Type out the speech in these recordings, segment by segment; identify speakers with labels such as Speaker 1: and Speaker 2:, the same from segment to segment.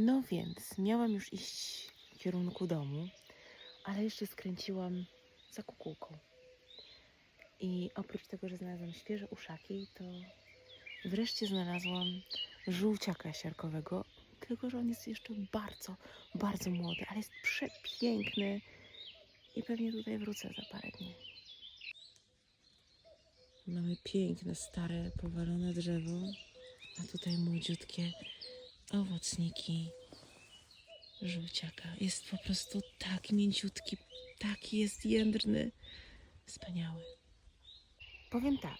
Speaker 1: No więc miałam już iść w kierunku domu, ale jeszcze skręciłam za kukułką. I oprócz tego, że znalazłam świeże uszaki, to wreszcie znalazłam żółciaka siarkowego, tylko że on jest jeszcze bardzo, bardzo młody, ale jest przepiękny i pewnie tutaj wrócę za parę dni. Mamy piękne, stare, powalone drzewo, a tutaj młodziutkie owocniki żółciaka. Jest po prostu tak mięciutki, taki jest jędrny, wspaniały. Powiem tak,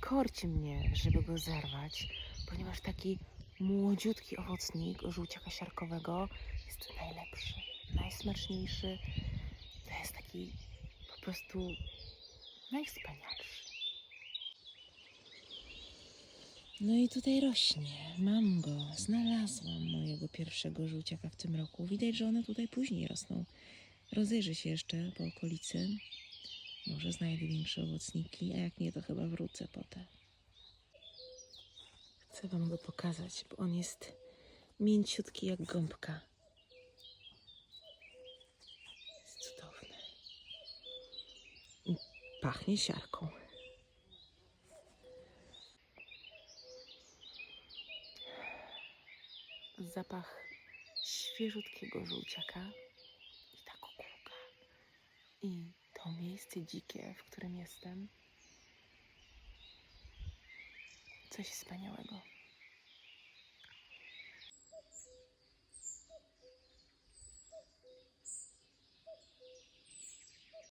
Speaker 1: korci mnie, żeby go zerwać, ponieważ taki młodziutki owocnik żółciaka siarkowego jest najlepszy, najsmaczniejszy. To jest taki po prostu najwspanialszy. No i tutaj rośnie. Mam go. Znalazłam mojego pierwszego żółciaka w tym roku. Widać, że one tutaj później rosną. Rozejrzę się jeszcze po okolicy. Może znajdę większe owocniki, a jak nie, to chyba wrócę potem. Chcę wam go pokazać, bo on jest mięciutki jak gąbka. Jest cudowny. I pachnie siarką. Zapach świeżutkiego żółciaka i ta kukułka. I to miejsce dzikie, w którym jestem. Coś wspaniałego.